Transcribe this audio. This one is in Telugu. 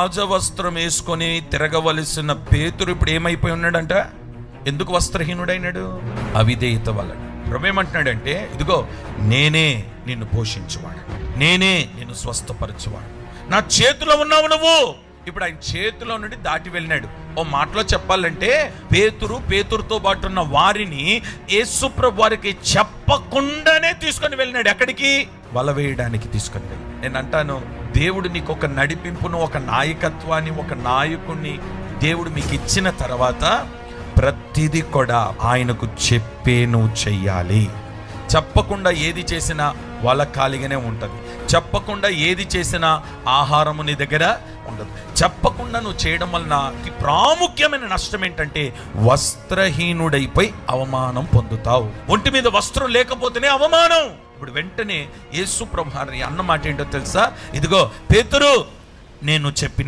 రాజవస్త్రం వేసుకొని తిరగవలసిన పేతురు ఇప్పుడు ఏమైపోయి ఉన్నాడంట? ఎందుకు వస్త్రహీనుడైనాడు? అవిధేయత వల్ల ప్రభు ఏమంటున్నాడంటే ఇదిగో నేనే నిన్ను పోషించువాడు. నేనే నిన్ను స్వస్థపరచువాడు. నా చేతిలో ఉన్నావు నువ్వు. ఇప్పుడు ఆయన చేతిలో నుండి దాటి వెళ్ళినాడు. ఓ మాటలో చెప్పాలంటే పేతురు పేతురుతో పాటు ఉన్న వారిని యేసుప్రభు వారికి చెప్పకుండానే తీసుకొని వెళ్ళినాడు. ఎక్కడికి? వల వేయడానికి తీసుకొని వెళ్ళి నేను అంటాను దేవుడు నీకు ఒక నడిపింపును ఒక నాయకత్వాన్ని ఒక నాయకుడిని దేవుడు మీకు ఇచ్చిన తర్వాత ప్రతిదీ కూడా ఆయనకు చెప్పే నువ్వు చెయ్యాలి. చెప్పకుండా ఏది చేసినా వాళ్ళ ఖాళీగానే ఉంటుంది. చెప్పకుండా ఏది చేసినా ఆహారము నీ దగ్గర ఉండదు. చెప్పకుండా నువ్వు చేయడం వలన అతి ప్రాముఖ్యమైన నష్టం ఏంటంటే వస్త్రహీనుడైపోయి అవమానం పొందుతావు. ఒంటి మీద వస్త్రం లేకపోతేనే అవమానం. అప్పుడు వెంటనే యేసు ప్రభు అన్న మాట ఏంటో తెలుసా? ఇదిగో పేతురు నేను చెప్పిన